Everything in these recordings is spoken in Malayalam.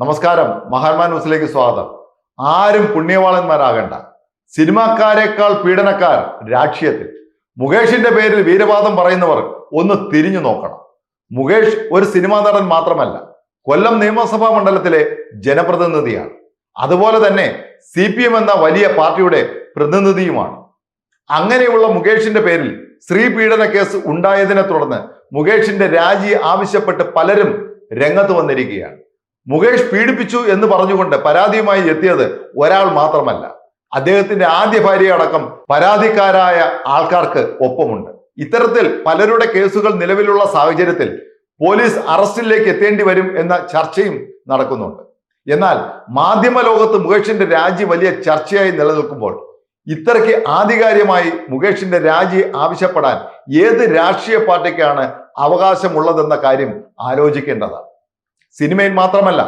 നമസ്കാരം. മഹാത്മാ ന്യൂസിലേക്ക് സ്വാഗതം. ആരും പുണ്യവാളന്മാരാകണ്ട. സിനിമാക്കാരെക്കാൾ പീഡനക്കാർ രാഷ്ട്രീയത്തിൽ. മുകേഷിന്റെ പേരിൽ വീരവാദം പറയുന്നവർ ഒന്ന് തിരിഞ്ഞു നോക്കണം. മുകേഷ് ഒരു സിനിമാ നടൻ മാത്രമല്ല കൊല്ലം നിയമസഭാ മണ്ഡലത്തിലെ ജനപ്രതിനിധിയാണ്. അതുപോലെ തന്നെ സി എന്ന വലിയ പാർട്ടിയുടെ പ്രതിനിധിയുമാണ്. അങ്ങനെയുള്ള മുകേഷിന്റെ പേരിൽ സ്ത്രീ പീഡന കേസ് ഉണ്ടായതിനെ തുടർന്ന് മുകേഷിന്റെ രാജി ആവശ്യപ്പെട്ട് പലരും രംഗത്ത് വന്നിരിക്കുകയാണ്. മുകേഷ് പീഡിപ്പിച്ചു എന്ന് പറഞ്ഞുകൊണ്ട് പരാതിയുമായി എത്തിയത് ഒരാൾ മാത്രമല്ല. അദ്ദേഹത്തിന്റെ ആദ്യ ഭാര്യ അടക്കം പരാതിക്കാരായ ആൾക്കാർക്ക് ഒപ്പമുണ്ട്. ഇത്തരത്തിൽ പലരുടെ കേസുകൾ നിലവിലുള്ള സാഹചര്യത്തിൽ പോലീസ് അറസ്റ്റിലേക്ക് എത്തേണ്ടി വരും എന്ന ചർച്ചയും നടക്കുന്നുണ്ട്. എന്നാൽ മാധ്യമ ലോകത്ത് മുകേഷിന്റെ രാജി വലിയ ചർച്ചയായി നിലനിൽക്കുമ്പോൾ ഇത്രയ്ക്ക് ആധികാരികമായി മുകേഷിന്റെ രാജി ആവശ്യപ്പെടാൻ ഏത് രാഷ്ട്രീയ പാർട്ടിക്കാണ് അവകാശമുള്ളതെന്ന കാര്യം ആലോചിക്കേണ്ടതാണ്. സിനിമയിൽ മാത്രമല്ല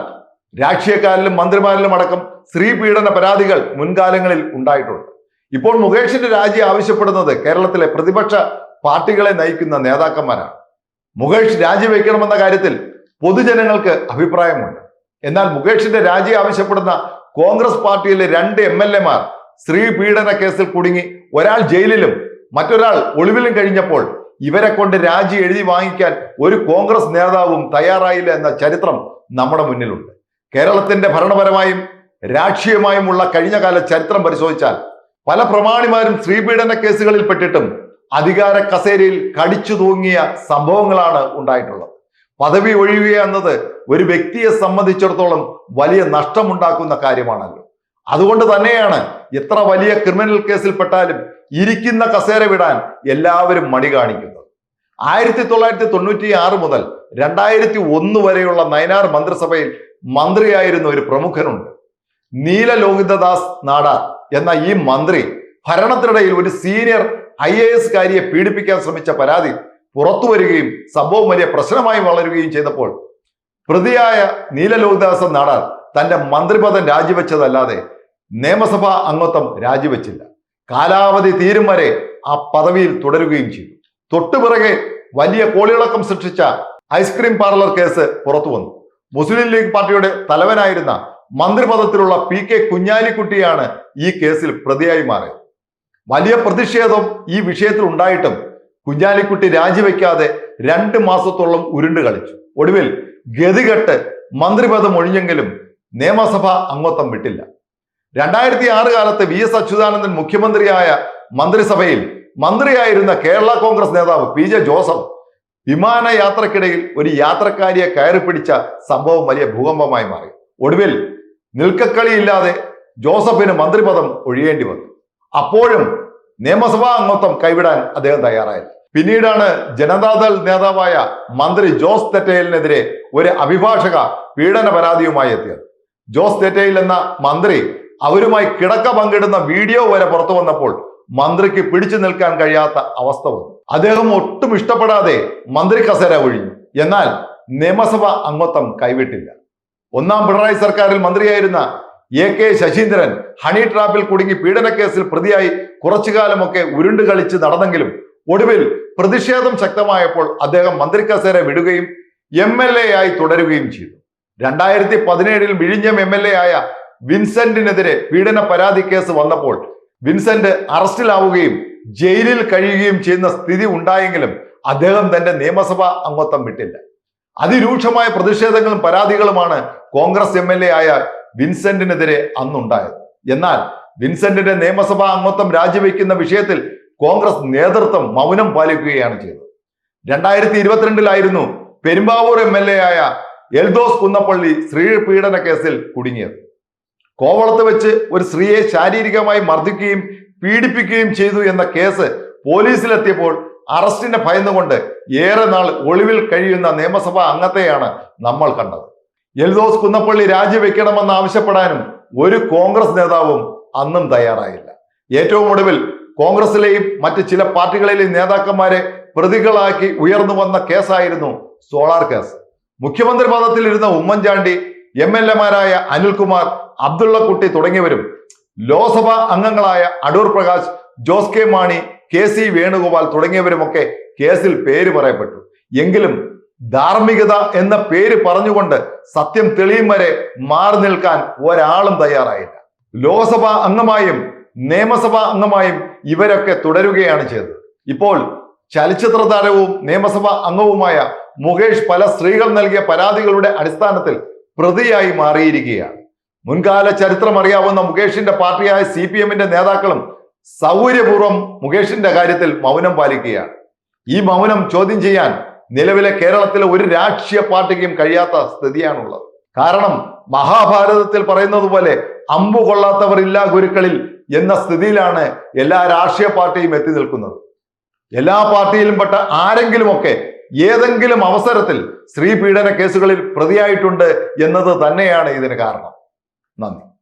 രാഷ്ട്രീയക്കാരിലും മന്ത്രിമാരിലും അടക്കം സ്ത്രീ പീഡന പരാതികൾ മുൻകാലങ്ങളിൽ ഉണ്ടായിട്ടുണ്ട്. ഇപ്പോൾ മുകേഷിന്റെ രാജി ആവശ്യപ്പെടുന്നത് കേരളത്തിലെ പ്രതിപക്ഷ പാർട്ടികളെ നയിക്കുന്ന നേതാക്കന്മാരാണ്. മുകേഷ് രാജിവെക്കണമെന്ന കാര്യത്തിൽ പൊതുജനങ്ങൾക്ക് അഭിപ്രായമുണ്ട്. എന്നാൽ മുകേഷിന്റെ രാജി ആവശ്യപ്പെടുന്ന കോൺഗ്രസ് പാർട്ടിയിലെ രണ്ട് എം എൽ എമാർ സ്ത്രീ പീഡന കേസിൽ കുടുങ്ങി ഒരാൾ ജയിലിലും മറ്റൊരാൾ ഒളിവിലും കഴിഞ്ഞപ്പോൾ ഇവരെ കൊണ്ട് രാജി എഴുതി വാങ്ങിക്കാൻ ഒരു കോൺഗ്രസ് നേതാവും തയ്യാറായില്ല എന്ന ചരിത്രം നമ്മുടെ മുന്നിലുണ്ട്. കേരളത്തിന്റെ ഭരണപരമായും രാഷ്ട്രീയമായുമുള്ള കഴിഞ്ഞകാല ചരിത്രം പരിശോധിച്ചാൽ പല പ്രമാണിമാരും സ്ത്രീപീഡന കേസുകളിൽ പെട്ടിട്ടും അധികാര കസേരയിൽ കടിച്ചു തൂങ്ങിയ സംഭവങ്ങളാണ് ഉണ്ടായിട്ടുള്ളത്. പദവി ഒഴിയുക എന്നത് ഒരു വ്യക്തിയെ സംബന്ധിച്ചിടത്തോളം വലിയ നഷ്ടമുണ്ടാക്കുന്ന കാര്യമാണല്ലോ. അതുകൊണ്ട് തന്നെയാണ് എത്ര വലിയ ക്രിമിനൽ കേസിൽപ്പെട്ടാലും ഇരിക്കുന്ന കസേര വിടാൻ എല്ലാവരും മടി കാണിക്കുന്നത് ആയിരത്തി തൊള്ളായിരത്തി തൊണ്ണൂറ്റി ആറ് മുതൽ രണ്ടായിരത്തി ഒന്ന് വരെയുള്ള നയനാർ മന്ത്രിസഭയിൽ മന്ത്രിയായിരുന്ന ഒരു പ്രമുഖനുണ്ട്. നീല ലോഹിതദാസ് നാടാർ എന്ന ഈ മന്ത്രി ഭരണത്തിനിടയിൽ ഒരു സീനിയർ ഐ എ എസ് കാരിയെ പീഡിപ്പിക്കാൻ ശ്രമിച്ച പരാതി പുറത്തു വരികയും സംഭവം വലിയ പ്രശ്നമായി വളരുകയും ചെയ്തപ്പോൾ പ്രതിയായ നീല ലോഹിതദാസ് നാടാർ തന്റെ മന്ത്രിപദം രാജിവെച്ചതല്ലാതെ നിയമസഭാ അംഗത്വം രാജിവെച്ചില്ല. കാലാവധി തീരും വരെ ആ പദവിയിൽ തുടരുകയും ചെയ്തു. തൊട്ടുപിറകെ വലിയ കോളിളക്കം സൃഷ്ടിച്ച ഐസ്ക്രീം പാർലർ കേസ് പുറത്തു വന്നു. മുസ്ലിം ലീഗ് പാർട്ടിയുടെ തലവനായിരുന്ന മന്ത്രിപദത്തിലുള്ള പി കെ കുഞ്ഞാലിക്കുട്ടിയാണ് ഈ കേസിൽ പ്രതിയായി മാറിയത്. വലിയ പ്രതിഷേധം ഈ വിഷയത്തിൽ ഉണ്ടായിട്ടും കുഞ്ഞാലിക്കുട്ടി രാജിവെക്കാതെ രണ്ട് മാസത്തോളം ഉരുണ്ട് കളിച്ചു. ഒടുവിൽ ഗതികെട്ട് മന്ത്രിപദം ഒഴിഞ്ഞെങ്കിലും നിയമസഭ അംഗത്വം വിട്ടില്ല. രണ്ടായിരത്തി ആറ് കാലത്ത് വി എസ് അച്യുതാനന്ദൻ മുഖ്യമന്ത്രിയായ മന്ത്രിസഭയിൽ മന്ത്രിയായിരുന്ന കേരള കോൺഗ്രസ് നേതാവ് പി ജെ ജോസഫ് വിമാനയാത്രക്കിടയിൽ ഒരു യാത്രക്കാരിയെ കയറി പിടിച്ച സംഭവം വലിയ ഭൂകമ്പമായി മാറി. ഒടുവിൽ നിൽക്കക്കളിയില്ലാതെ ജോസഫിന് മന്ത്രിപദം ഒഴിയേണ്ടി വന്നു. അപ്പോഴും നിയമസഭാ അംഗത്വം കൈവിടാൻ അദ്ദേഹം തയ്യാറായില്ല. പിന്നീടാണ് ജനതാദൾ നേതാവായ മന്ത്രി ജോസ് തെറ്റയിലിനെതിരെ ഒരു അഭിഭാഷക പീഡന പരാതിയുമായി എത്തിയത്. ജോസ് തെറ്റയിൽ എന്ന മന്ത്രി അവരുമായി കിടക്ക പങ്കിടുന്ന വീഡിയോ വരെ പുറത്തു വന്നപ്പോൾ മന്ത്രിക്ക് പിടിച്ചു നിൽക്കാൻ കഴിയാത്ത അവസ്ഥ വന്നു. അദ്ദേഹം ഒട്ടും ഇഷ്ടപ്പെടാതെ മന്ത്രി കസേര ഒഴിഞ്ഞു. എന്നാൽ നിയമസഭ അംഗത്വം കൈവിട്ടില്ല. ഒന്നാം പിണറായി സർക്കാരിൽ മന്ത്രിയായിരുന്ന എ കെ ശശീന്ദ്രൻ ഹണി ട്രാപ്പിൽ കുടുങ്ങി പീഡനക്കേസിൽ പ്രതിയായി കുറച്ചു കാലമൊക്കെ ഉരുണ്ട് കളിച്ച് നടന്നെങ്കിലും ഒടുവിൽ പ്രതിഷേധം ശക്തമായപ്പോൾ അദ്ദേഹം മന്ത്രി കസേര വിടുകയും എം എൽ എ ആയി തുടരുകയും ചെയ്തു. രണ്ടായിരത്തി പതിനേഴിൽ വിഴിഞ്ഞം എം എൽ എ ആയ വിൻസെന്റിനെതിരെ പീഡന പരാതി കേസ് വന്നപ്പോൾ വിൻസെന്റ് അറസ്റ്റിലാവുകയും ജയിലിൽ കഴിയുകയും ചെയ്യുന്ന സ്ഥിതി ഉണ്ടായെങ്കിലും അദ്ദേഹം തന്റെ നിയമസഭാ അംഗത്വം വിട്ടില്ല. അതിരൂക്ഷമായ പ്രതിഷേധങ്ങളും പരാതികളുമാണ് കോൺഗ്രസ് എം എൽ എ ആയ വിൻസെന്റിനെതിരെ അന്നുണ്ടായത്. എന്നാൽ വിൻസെന്റിന്റെ നിയമസഭാ അംഗത്വം രാജിവെക്കുന്ന വിഷയത്തിൽ കോൺഗ്രസ് നേതൃത്വം മൗനം പാലിക്കുകയാണ് ചെയ്തത്. രണ്ടായിരത്തി ഇരുപത്തിരണ്ടിലായിരുന്നു പെരുമ്പാവൂർ എം എൽ എ ആയ എൽദോസ് കുന്നപ്പള്ളി സ്ത്രീ പീഡന കേസിൽ കുടുങ്ങിയത്. കോവളത്ത് വെച്ച് ഒരു സ്ത്രീയെ ശാരീരികമായി മർദ്ദിക്കുകയും പീഡിപ്പിക്കുകയും ചെയ്തു എന്ന കേസ് പോലീസിലെത്തിയപ്പോൾ അറസ്റ്റിനെ ഭയന്നുകൊണ്ട് ഏറെ നാൾ ഒളിവിൽ കഴിയുന്ന നിയമസഭാ അംഗത്തെയാണ് നമ്മൾ കണ്ടത്. എൽദോസ് കുന്നപ്പള്ളി രാജിവെക്കണമെന്ന് ആവശ്യപ്പെടാനും ഒരു കോൺഗ്രസ് നേതാവും അന്നും തയ്യാറായില്ല. ഏറ്റവും ഒടുവിൽ കോൺഗ്രസിലെയും മറ്റ് ചില പാർട്ടികളിലെയും നേതാക്കന്മാരെ പ്രതികളാക്കി ഉയർന്നു വന്ന കേസായിരുന്നു സോളാർ കേസ്. മുഖ്യമന്ത്രി പദത്തിലിരുന്ന ഉമ്മൻചാണ്ടി എം എൽ എമാരായ അനിൽകുമാർ അബ്ദുള്ളക്കുട്ടി തുടങ്ങിയവരും ലോക്സഭാ അംഗങ്ങളായ Adoor Prakash Jose K Mani K C Venugopal തുടങ്ങിയവരുമൊക്കെ കേസിൽ പേര് പറയപ്പെട്ടു. എങ്കിലും ധാർമ്മികത എന്ന പേര് പറഞ്ഞുകൊണ്ട് സത്യം തെളിയും വരെ മാറി നിൽക്കാൻ ഒരാളും തയ്യാറായില്ല. ലോക്സഭാ അംഗമായും നിയമസഭാ അംഗമായും ഇവരൊക്കെ തുടരുകയാണ് ചെയ്തത്. ഇപ്പോൾ ചലച്ചിത്ര താരവും നിയമസഭാ അംഗവുമായ മുകേഷ് പല സ്ത്രീകൾ നൽകിയ പരാതികളുടെ അടിസ്ഥാനത്തിൽ പ്രതിയായി മാറിയിരിക്കുകയാണ്. മുൻകാല ചരിത്രം അറിയാവുന്ന മുകേഷിന്റെ പാർട്ടിയായ സി പി എമ്മിന്റെ നേതാക്കളും സൗകര്യപൂർവം മുകേഷിന്റെ കാര്യത്തിൽ മൗനം പാലിക്കുകയാണ്. ഈ മൗനം ചോദ്യം ചെയ്യാൻ നിലവിലെ കേരളത്തിലെ ഒരു രാഷ്ട്രീയ പാർട്ടിക്കും കഴിയാത്ത സ്ഥിതിയാണുള്ളത്. കാരണം മഹാഭാരതത്തിൽ പറയുന്നത് പോലെ അമ്പു കൊള്ളാത്തവരില്ല ഗുരുക്കളിൽ എന്ന സ്ഥിതിയിലാണ് എല്ലാ രാഷ്ട്രീയ പാർട്ടിയും എത്തി നിൽക്കുന്നത്. എല്ലാ പാർട്ടിയിലും പെട്ട ആരെങ്കിലുമൊക്കെ ഏതെങ്കിലും അവസരത്തിൽ സ്ത്രീ പീഡന കേസുകളിൽ പ്രതിയായിട്ടുണ്ട് എന്നത് തന്നെയാണ് ഇതിന് കാരണം. nome.